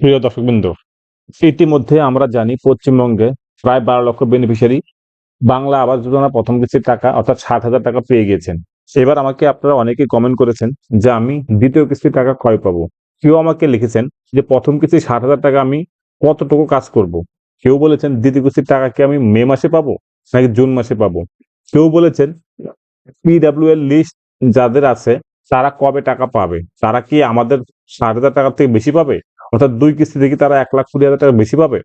প্রিয় দর্শকবৃন্দ, ইতিমধ্যে আমরা জানি পশ্চিমবঙ্গে প্রায় বারো লক্ষ বেনিফিশিয়ারি বাংলা আবাস যোজনা প্রথম কিস্তির টাকা অর্থাৎ ষাট হাজার টাকা পেয়ে গেছেন। এবার আমাকে আপনারা অনেকেই কমেন্ট করেছেন যে আমি দ্বিতীয় কিস্তির টাকা কয় পাবো। কেউ আমাকে লিখেছেন যে প্রথম কিস্তি ষাট হাজার টাকা আমি কতটুকু কাজ করব। কেউ বলেছেন দ্বিতীয় কিস্তির টাকা কি আমি মে মাসে পাবো নাকি জুন মাসে পাবো? কেউ বলেছেন পিডাব্লিউ এর লিস্ট যাদের আছে তারা কবে টাকা পাবে? তারা কি আমাদের ষাট হাজার টাকার থেকে বেশি পাবে? অর্থাৎ দুই কিস্তি থেকে তারা এক লাখ কুড়ি টাকা বেশি পাবে।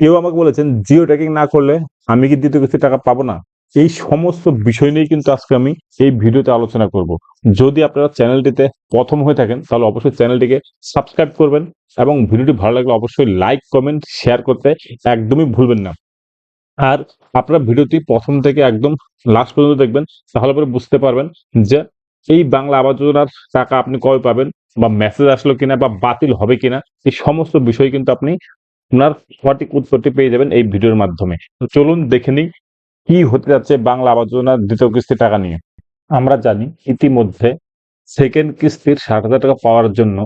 কেউ আমাকে বলেছেন, জিও ট্যাকিং না করলে আমি কি দ্বিতীয় কিস্তির টাকা পাবো না? এই সমস্ত বিষয় নিয়ে কিন্তু আজকে আমি এই ভিডিওতে আলোচনা করব। যদি আপনারা চ্যানেলটিতে প্রথম হয়ে থাকেন, তাহলে অবশ্যই চ্যানেলটিকে সাবস্ক্রাইব করবেন এবং ভিডিওটি ভালো লাগলে অবশ্যই লাইক, কমেন্ট, শেয়ার করতে একদমই ভুলবেন না। আর আপনারা ভিডিওটি প্রথম থেকে একদম লাস্ট পর্যন্ত দেখবেন, তাহলে পরে বুঝতে পারবেন যে এই বাংলা আবাস যোজনার টাকা আপনি কবে পাবেন বা মেসেজ আসলো কিনা বা বাতিল হবে কিনা এই সমস্ত বিষয় কিন্তু আপনি আপনার সঠিক উত্তরটি পেয়ে যাবেন এই ভিডিওর মাধ্যমে। তো চলুন দেখে নিই কি হতে যাচ্ছে বাংলা আবাস যোজনার দ্বিতীয় কিস্তি টাকা নিয়ে। আমরা জানি ইতিমধ্যে সেকেন্ড কিস্তির ষাট হাজার টাকা পাওয়ার জন্য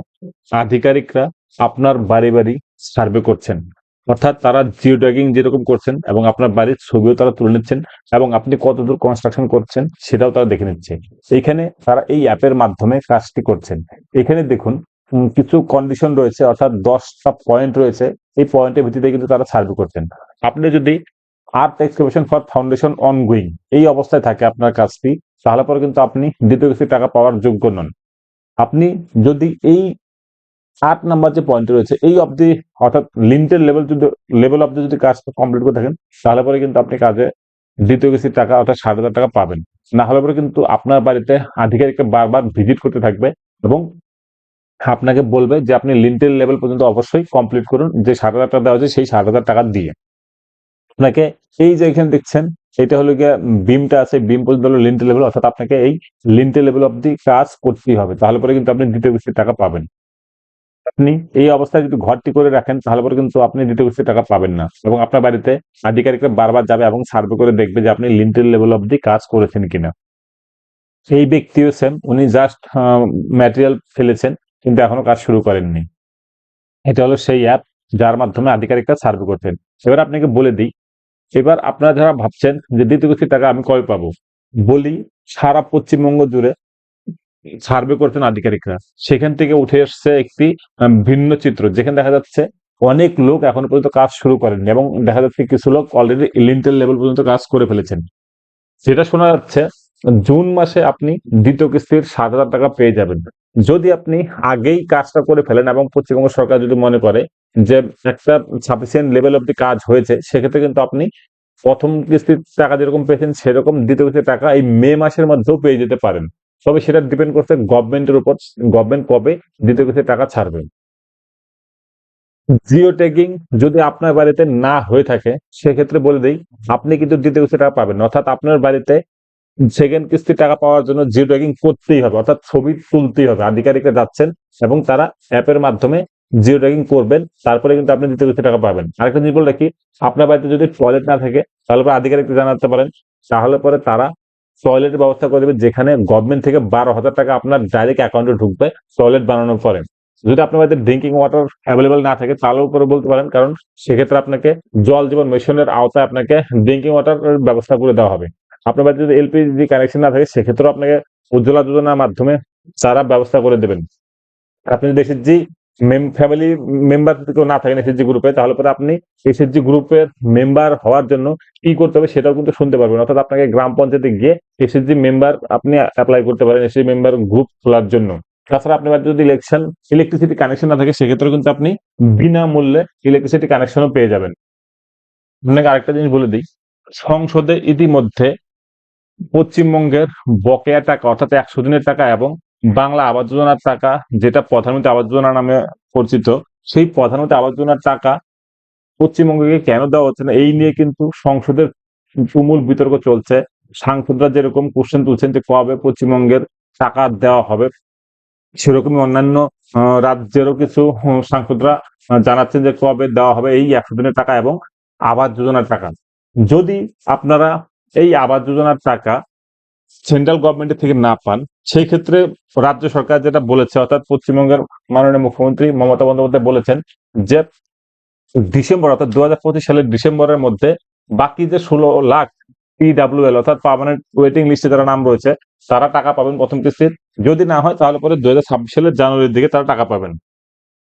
আধিকারিকরা আপনার বাড়ি বাড়ি সার্ভে করছেন। অর্থাৎ তারা জিও ট্যাগিং যেরকম করছেন এবং আপনার বাড়ির ছবিও তারা তুলে নিচ্ছেন এবং আপনি কতদূর কনস্ট্রাকশন করছেন সেটাও তারা দেখে নিচ্ছে। এইখানে তারা এই অ্যাপের মাধ্যমে কাজটি করছেন। এখানে দেখুন কিছু কন্ডিশন রয়েছে, অর্থাৎ দশটা পয়েন্ট রয়েছে। এই পয়েন্টের ভিত্তিতে কিন্তু তারা সার্ভে করছেন। আপনি যদি earth excavation for foundation ongoing এই অবস্থায় থাকে আপনার কাজটি, তাহলে পরে কিন্তু আপনি দ্বিতীয় কিস্তির টাকা পাওয়ার যোগ্য নন। আপনি যদি এই আট নাম্বার যে পয়েন্ট রয়েছে, এই অবধি অর্থাৎ লিমিটেড লেভেল যদি লেভেল অবধি যদি কাজটা কমপ্লিট করে থাকেন, তাহলে পরে কিন্তু আপনি কাজে দ্বিতীয় কিস্তির টাকা অর্থাৎ ষাট হাজার টাকা পাবেন। না হলে পরে কিন্তু আপনার বাড়িতে আধিকারিককে বারবার ভিজিট করতে থাকবে এবং আপনাকে বলবে যে আপনি লিন্টেল লেভেল পর্যন্ত অবশ্যই কমপ্লিট করুন, যে ষাট হাজার টাকা দেওয়া হয়েছে, সেই ষাট হাজার টাকা দিয়ে। আপনাকে এই যে এখানে দেখছেন, এটা হলো গিয়ে বিমটা আছে, বিম পর্যন্ত হলো লিন্টেল লেভেল অর্থাৎ আপনাকে এই লিন্টেল লেভেল অব্দি কাজ করতেই হবে। তাহলে পরে কিন্তু আপনি দ্বিতীয় কিস্তির টাকা পাবেন। আপনি এই অবস্থায় যদি ঘরটি করে রাখেন, তাহলে পরে কিন্তু আপনি কিস্তির টাকা পাবেন না। এবং আপনার বাড়িতে আধিকারিকরা বারবার যাবে এবং সার্ভে করে দেখবে যে আপনি লিন্টেল লেভেল অব্দি কাজ করেছেন কিনা। এই ব্যক্তিও সেম উনি জাস্ট ম্যাটেরিয়াল ফেলেছেন, কিন্তু এখনও কাজ শুরু করেননি। এটা হলো সেই অ্যাপ যার মাধ্যমে আধিকারিকরা সার্ভে করছেন। এবার আপনাকে বলে দিই, এবার আপনারা যারা ভাবছেন যে দ্বিতীয় কিস্তির টাকা আমি কবে পাবো, বলি সারা পশ্চিমবঙ্গ জুড়ে সার্ভে করছেন আধিকারিকরা। সেখান থেকে উঠে এসছে একটি ভিন্ন চিত্র, যেখানে দেখা যাচ্ছে অনেক লোক এখনও পর্যন্ত কাজ শুরু করেন এবং দেখা যাচ্ছে কিছু লোক অলরেডি লিন্টেল লেভেল পর্যন্ত কাজ করে ফেলেছেন। যেটা শোনা যাচ্ছে, জুন মাসে আপনি দ্বিতীয় কিস্তির সাত হাজার টাকা পেয়ে যাবেন। যদি আপনি আগেই কাজটা করে ফেলেন এবং পশ্চিমবঙ্গ সরকার যদি মনে করে যে একটা সাফিসিয়েন্ট লেভেল অব্দি কাজ হয়েছে, সেক্ষেত্রে কিন্তু আপনি প্রথম কিস্তির টাকা যেরকম পেয়েছেন, সেরকম দ্বিতীয় কিস্তির টাকা এই মে মাসের মধ্যেও পেয়ে যেতে পারেন। তবে সেটা ডিপেন্ড করছে গভর্নমেন্টের উপর গভর্নমেন্ট কবে দ্বিতীয় কিস্তির টাকা ছাড়বে। জিও ট্যাগিং যদি আপনার বাড়িতে না হয়ে থাকে, সেক্ষেত্রে বলে দিই, আপনি কিন্তু দ্বিতীয় কিস্তির টাকা পাবেন। অর্থাৎ আপনার বাড়িতে সেকেন্ড কিস্তির টাকা পাওয়ার জন্য জিও ট্যাগিং করতেই হবে, অর্থাৎ ছবি তুলতেই হবে। আধিকারিকরা যাচ্ছেন এবং তারা অ্যাপের মাধ্যমে জিও ট্যাগিং করবেন, তারপরে কিন্তু আপনি দ্বিতীয় কিস্তির টাকা পাবেন। আরেকটা জিনিস বলে রাখি, আপনার বাড়িতে যদি টয়লেট না থাকে, তাহলে আধিকারিককে জানাতে পারেন, তাহলে পরে তারা টয়লেটের ব্যবস্থা করে দেবে, যেখানে গভর্নমেন্ট থেকে বারো হাজার টাকা আপনার ডাইরেক্ট অ্যাকাউন্টে ঢুকবে টয়লেট বানানোর পরে। যদি আপনার বাড়িতে ড্রিঙ্কিং ওয়াটার অ্যাভেলেবেল না থাকে তাহলেও উপরে বলতে পারেন, কারণ সেক্ষেত্রে আপনাকে জল জীবন মিশনের আওতায় আপনাকে ড্রিঙ্কিং ওয়াটার ব্যবস্থা করে দেওয়া হবে। আপনার বাড়িতে যদি এলপিজি কানেকশন না থাকে, সেক্ষেত্রেও আপনাকে উজ্জ্বলা যোজনার মাধ্যমে তারা ব্যবস্থা করে দেবেন। আপনি যদি এসএসজি ফ্যামিলি মেম্বার কেউ না থাকেন এসএসজি গ্রুপে তাহলে পরে আপনি এসএসজি গ্রুপের মেম্বার হওয়ার জন্য কি করতে হবে সেটাও কিন্তু শুনতে পারবেন। অর্থাৎ আপনাকে গ্রাম পঞ্চায়েতে গিয়ে এসএসজি মেম্বার আপনি অ্যাপ্লাই করতে পারেন এসএসজি মেম্বার গ্রুপ খোলার জন্য। তাছাড়া আপনার যদি ইলেকশন ইলেকট্রিসিটি কানেকশন না থাকে সেক্ষেত্রে কিন্তু আপনি বিনামূল্যে ইলেকট্রিসিটি কানেকশনও পেয়ে যাবেন। আপনাকে আরেকটা জিনিস বলে দিই, সংসদে ইতিমধ্যে পশ্চিমবঙ্গের বকেয়া টাকা, অর্থাৎ একশো দিনের টাকা এবং বাংলা আবাস যোজনার টাকা, যেটা প্রধানমন্ত্রী আবাস যোজনা নামে পরিচিত, সেই প্রধানমন্ত্রী আবাস যোজনার টাকা পশ্চিমবঙ্গকে কেন দেওয়া হচ্ছে না? এই নিয়ে কিন্তু সংসদের তুমুল বিতর্ক চলছে। সাংসদরা যেরকম কোশ্চেন তুলছেন যে কবে পশ্চিমবঙ্গের টাকা দেওয়া হবে, সেরকমই অন্যান্য রাজ্যেরও কিছু সাংসদরা জানাচ্ছেন যে কবে দেওয়া হবে এই একশো দিনের টাকা এবং আবাস যোজনার টাকা। যদি আপনারা এই আবাস যোজনার টাকা সেন্ট্রাল গভর্নমেন্টের থেকে না পান সেই ক্ষেত্রে রাজ্য সরকার যেটা বলেছে, অর্থাৎ পশ্চিমবঙ্গের মাননীয় মুখ্যমন্ত্রী মমতা বন্দ্যোপাধ্যায় বলেছেন যে ডিসেম্বর, অর্থাৎ দু হাজার পঁচিশ সালের ডিসেম্বরের মধ্যে বাকি যে ষোলো লাখ পিডাব্লিউএল অর্থাৎ পার্মানেন্ট ওয়েটিং লিস্টে যারা নাম রয়েছে, তারা টাকা পাবেন প্রথম কিস্তির যদি না হয়, তাহলে পরে দু সালের জানুয়ারির দিকে তারা টাকা পাবেন।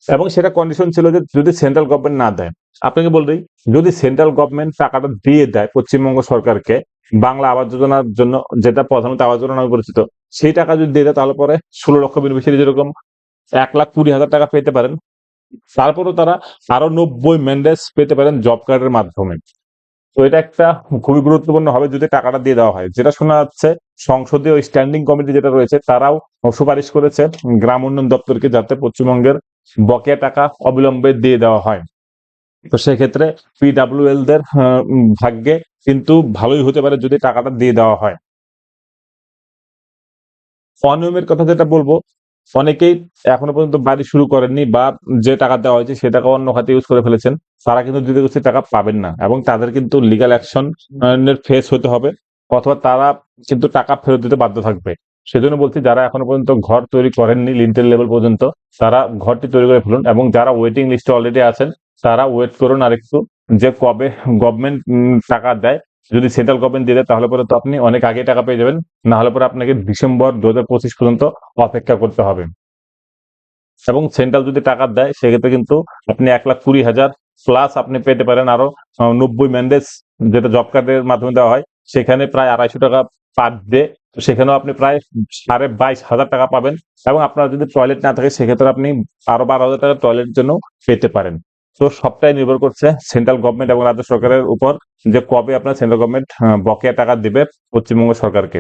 এবং সেটা কন্ডিশন ছিল যে যদি সেন্ট্রাল গভর্নমেন্ট না দেয়, আপনাকে বললেই যদি সেন্ট্রাল গভর্নমেন্ট টাকাটা দিয়ে দেয় পশ্চিমবঙ্গ সরকারকে, বাংলা আবাস যোজনার জন্য যেটা প্রধানত আবাস যোজনা পরিচিত সেই টাকা যদি দিয়ে দেয়, তাহলে পরে ষোলো লক্ষ বেনিফিশিয়ারি যেরকম এক লাখ কুড়ি হাজার টাকা পেতে পারেন। তারপরেও তারা আরও নব্বই ম্যান্ডেজ পেতে পারেন জব কার্ডের মাধ্যমে। তো এটা একটা খুবই গুরুত্বপূর্ণ হবে যদি টাকাটা দিয়ে দেওয়া হয়। যেটা শোনা যাচ্ছে, সংসদীয় স্ট্যান্ডিং কমিটি যেটা রয়েছে, তারাও সুপারিশ করেছে গ্রাম উন্নয়ন দপ্তরকে যাতে পশ্চিমবঙ্গের বকেয়া টাকা অবিলম্বে দিয়ে দেওয়া হয়। তো সেক্ষেত্রে পিডাব্লিউএল দের ভাগ্যে কিন্তু ভালোই হতে পারে যদি টাকাটা দিয়ে দেওয়া হয়। অনিয়মের কথা যেটা বলব, অনেকেই এখনও পর্যন্ত বাড়ি শুরু করেননি বা যে টাকা দেওয়া হয়েছে সে টাকা অন্য খাতে ইউজ করে ফেলেছেন। তারা কিন্তু দ্বিতীয় টাকা পাবেন না এবং তাদের কিন্তু লিগাল অ্যাকশন ফেস হতে হবে অথবা তারা কিন্তু টাকা ফেরত দিতে বাধ্য থাকবে। সেজন্য বলছি, যারা এখনও পর্যন্ত ঘর তৈরি করেননি লিন্টেল লেভেল পর্যন্ত, তারা ঘরটি তৈরি করে ফেলুন এবং যারা ওয়েটিং লিস্টে অলরেডি আছেন, তারা ওয়েট করুন আরেকটু যে কবে গভর্নমেন্ট টাকা দেয়। যদি সেন্ট্রাল গভর্নমেন্ট দিয়ে দেয়, তাহলে পরে তো আপনি অনেক আগে টাকা পেয়ে যাবেন। না হলে পরে আপনাকে ডিসেম্বর দু হাজার পঁচিশ পর্যন্ত অপেক্ষা করতে হবে। এবং সেন্ট্রাল যদি টাকা দেয়, সেক্ষেত্রে কিন্তু আপনি এক লাখ কুড়ি হাজার প্লাস আপনি পেতে পারেন আরও নব্বই ম্যান্ডেজ যেটা জব কার্ডের মাধ্যমে দেওয়া হয়, সেখানে প্রায় আড়াইশো টাকা পার ডে সেখানেও আপনি প্রায় সাড়ে বাইশ হাজার টাকা পাবেন। এবং আপনার যদি টয়লেট না থাকে, সেক্ষেত্রে আপনি আরও বারো হাজার টাকা টয়লেটের জন্য পেতে পারেন। তো সবটাই নির্ভর করছে সেন্ট্রাল গভর্নমেন্ট এবং রাজ্য সরকারের উপর যে কবে আপনার সেন্ট্রাল গভর্নমেন্ট বকেয়া টাকা দিবে পশ্চিমবঙ্গ সরকারকে।